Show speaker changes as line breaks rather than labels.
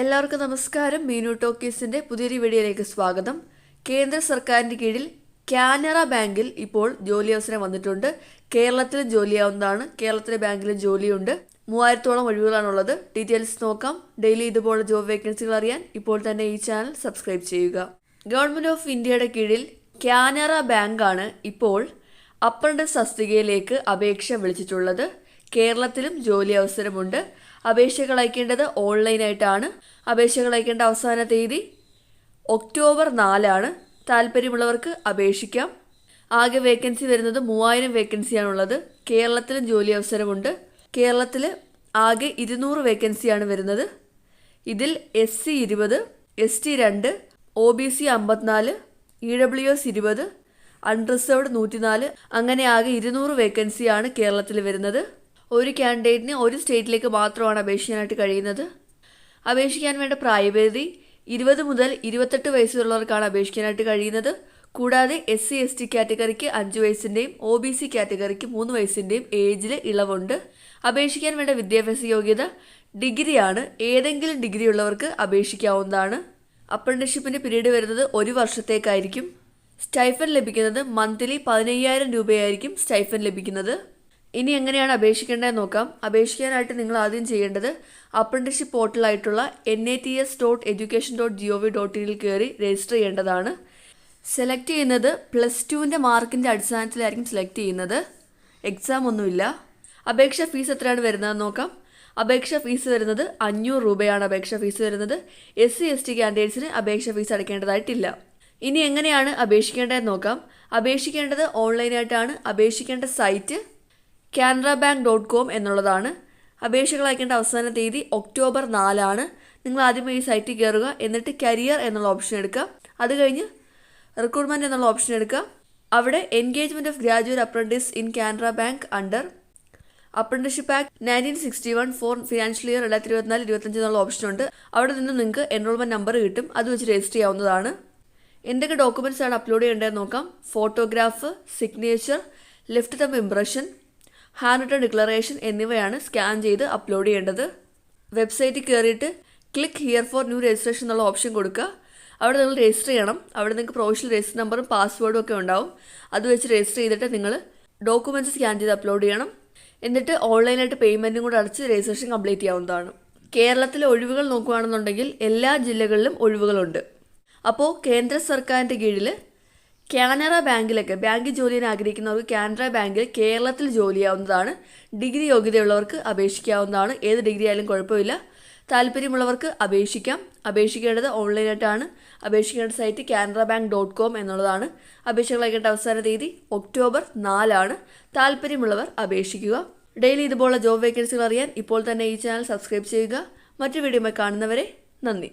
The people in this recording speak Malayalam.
എല്ലാവർക്കും നമസ്കാരം. മീനു ടോക്കീസിന്റെ പുതിയൊരു വീഡിയോയിലേക്ക് സ്വാഗതം. കേന്ദ്ര സർക്കാരിന്റെ കീഴിൽ കാനറ ബാങ്കിൽ ഇപ്പോൾ ജോലി അവസരം വന്നിട്ടുണ്ട്. കേരളത്തിൽ ജോലിയാവുന്നതാണ്. കേരളത്തിലെ ബാങ്കിൽ ജോലിയുണ്ട്. മൂവായിരത്തോളം ഒഴിവുകളാണുള്ളത്. ഡീറ്റെയിൽസ് നോക്കാം. ഡെയിലി ഇതുപോലെ ജോബ് വേക്കൻസികൾ അറിയാൻ ഇപ്പോൾ തന്നെ ഈ ചാനൽ സബ്സ്ക്രൈബ് ചെയ്യുക. ഗവൺമെന്റ് ഓഫ് ഇന്ത്യയുടെ കീഴിൽ കാനറ ബാങ്കാണ് ഇപ്പോൾ അപ്രന്റീസ് തസ്തികയിലേക്ക് അപേക്ഷ വിളിച്ചിട്ടുള്ളത് കേരളത്തിലും ജോലി അവസരമുണ്ട്. അപേക്ഷകൾ അയക്കേണ്ടത് ഓൺലൈനായിട്ടാണ്. അപേക്ഷകൾ അയക്കേണ്ട അവസാന തീയതി ഒക്ടോബർ നാലാണ്. താല്പര്യമുള്ളവർക്ക് അപേക്ഷിക്കാം. ആകെ വേക്കൻസി വരുന്നത് മൂവായിരം വേക്കൻസിയാണുള്ളത്. കേരളത്തിലും ജോലി അവസരമുണ്ട്. കേരളത്തിൽ ആകെ ഇരുന്നൂറ് വേക്കൻസിയാണ് വരുന്നത്. ഇതിൽ എസ് സി ഇരുപത് എസ് ടി രണ്ട് ഒ ബി സി അമ്പത്തിനാല് ഇ ഡബ്ല്യു എസ് ഇരുപത് അൺറിസർവ്ഡ് നൂറ്റിനാല്. അങ്ങനെ ആകെ ഇരുന്നൂറ് വേക്കൻസിയാണ് കേരളത്തിൽ വരുന്നത്. ഒരു കാൻഡിഡേറ്റിന് ഒരു സ്റ്റേറ്റിലേക്ക് മാത്രമാണ് അപേക്ഷിക്കാനായിട്ട് കഴിയുന്നത്. അപേക്ഷിക്കാൻ വേണ്ട പ്രായപരിധി ഇരുപത് മുതൽ ഇരുപത്തെട്ട് വയസ്സുള്ളവർക്കാണ് അപേക്ഷിക്കാനായിട്ട് കഴിയുന്നത്. കൂടാതെ എസ് സി എസ് ടി കാറ്റഗറിക്ക് അഞ്ച് വയസ്സിന്റെയും ഒ ബി സി കാറ്റഗറിക്ക് മൂന്ന് വയസ്സിന്റെയും ഏജിൽ ഇളവുണ്ട്. അപേക്ഷിക്കാൻ വേണ്ട വിദ്യാഭ്യാസ യോഗ്യത ഡിഗ്രിയാണ്. ഏതെങ്കിലും ഡിഗ്രി ഉള്ളവർക്ക് അപേക്ഷിക്കാവുന്നതാണ് അപ്രന്റീഷിപ്പിന്റെ പിരീഡ് വരുന്നത് ഒരു വർഷത്തേക്കായിരിക്കും. സ്റ്റൈഫൻ ലഭിക്കുന്നത് മന്ത്ലി പതിനയ്യായിരം രൂപയായിരിക്കും സ്റ്റൈഫൻ ലഭിക്കുന്നത്. ഇനി എങ്ങനെയാണ് അപേക്ഷിക്കേണ്ടത് നോക്കാം. അപേക്ഷിക്കാനായിട്ട് നിങ്ങൾ ആദ്യം ചെയ്യേണ്ടത് apprenticeship പോർട്ടലായിട്ടുള്ള N A T S dot education dot G O V dot ഇനിൽ കയറി രജിസ്റ്റർ ചെയ്യേണ്ടതാണ്. സെലക്ട് ചെയ്യുന്നത് പ്ലസ് ടുവിന്റെ മാർക്കിന്റെ അടിസ്ഥാനത്തിലായിരിക്കും സെലക്ട് ചെയ്യുന്നത്. എക്സാം ഒന്നുമില്ല. അപേക്ഷ ഫീസ് എത്രയാണ് വരുന്നതെന്ന് നോക്കാം. അപേക്ഷ ഫീസ് വരുന്നത് അഞ്ഞൂറ് രൂപയാണ് അപേക്ഷ ഫീസ് വരുന്നത്. എസ് സി എസ് ടി കാൻഡിഡേറ്റ്സിന് അപേക്ഷ ഫീസ് അടയ്ക്കേണ്ടതായിട്ടില്ല. ഇനി എങ്ങനെയാണ് അപേക്ഷിക്കേണ്ടതെന്ന് നോക്കാം. അപേക്ഷിക്കേണ്ടത് ഓൺലൈനായിട്ടാണ്. അപേക്ഷിക്കേണ്ട site Canara bank dot com എന്നുള്ളതാണ്. അപേക്ഷകൾ അയക്കേണ്ട അവസാന തീയതി ഒക്ടോബർ നാലാണ്. നിങ്ങൾ ആദ്യമേ ഈ സൈറ്റിൽ കയറുക എന്നിട്ട് കരിയർ എന്നുള്ള ഓപ്ഷൻ എടുക്കുക. അത് കഴിഞ്ഞ് റിക്രൂട്ട്മെന്റ് എന്നുള്ള ഓപ്ഷൻ എടുക്കുക. അവിടെ engagement of graduate apprentice in Canara bank under apprenticeship act nineteen sixty one for financial year രണ്ടായിരത്തി ഇരുപത്തിനാല് ഇരുപത്തഞ്ച് എന്നുള്ള ഓപ്ഷൻ ഉണ്ട്. അവിടെ നിന്ന് നിങ്ങൾക്ക് എൻറോൾമെന്റ് നമ്പർ കിട്ടും. അത് വെച്ച് രജിസ്റ്റർ ചെയ്യാവുന്നതാണ്. എന്തൊക്കെ ഡോക്യുമെന്റ്സ് ആണ് അപ്ലോഡ് ചെയ്യേണ്ടതെന്ന് നോക്കാം. Photograph signature left thumb impression hand written declaration എന്നിവയാണ് സ്കാൻ ചെയ്ത് അപ്ലോഡ് ചെയ്യേണ്ടത്. വെബ്സൈറ്റിൽ കയറിയിട്ട് click here for new registration എന്നുള്ള ഓപ്ഷൻ കൊടുക്കുക. അവിടെ നിങ്ങൾ രജിസ്റ്റർ ചെയ്യണം. അവിടെ നിങ്ങൾക്ക് പ്രൊഫഷണൽ രജിസ്റ്റർ നമ്പറും പാസ്വേഡും ഒക്കെ ഉണ്ടാവും. അത് വെച്ച് രജിസ്റ്റർ ചെയ്തിട്ട് നിങ്ങൾ ഡോക്യുമെന്റ്സ് സ്കാൻ ചെയ്ത് അപ്ലോഡ് ചെയ്യണം. എന്നിട്ട് ഓൺലൈനായിട്ട് പേയ്മെന്റും കൂടെ അടച്ച് രജിസ്ട്രേഷൻ കംപ്ലീറ്റ് ചെയ്യാവുന്നതാണ്. കേരളത്തിലെ ഒഴിവുകൾ നോക്കുകയാണെന്നുണ്ടെങ്കിൽ എല്ലാ ജില്ലകളിലും ഒഴിവുകളുണ്ട്. അപ്പോൾ കേന്ദ്ര സർക്കാരിന്റെ കീഴിൽ കാനറ ബാങ്കിലൊക്കെ ബാങ്കിൽ ജോലിയിൽ ആഗ്രഹിക്കുന്നവർക്ക് കാനറ ബാങ്കിൽ കേരളത്തിൽ ജോലി ജോലിയാവുന്നതാണ് ഡിഗ്രി യോഗ്യതയുള്ളവർക്ക് അപേക്ഷിക്കാവുന്നതാണ്. ഏത് ഡിഗ്രി ആയാലും കുഴപ്പമില്ല. താല്പര്യമുള്ളവർക്ക് അപേക്ഷിക്കാം. അപേക്ഷിക്കേണ്ടത് ഓൺലൈനായിട്ടാണ് അപേക്ഷിക്കേണ്ട site Canara bank dot com എന്നുള്ളതാണ്. അപേക്ഷകൾ അവസാന തീയതി ഒക്ടോബർ നാലാണ്. താല്പര്യമുള്ളവർ അപേക്ഷിക്കുക. ഡെയിലി ഇതുപോലുള്ള ജോബ് വേക്കൻസികൾ അറിയാൻ ഇപ്പോൾ തന്നെ ഈ ചാനൽ സബ്സ്ക്രൈബ് ചെയ്യുക. മറ്റു വീഡിയോ കാണുന്നവരെ നന്ദി.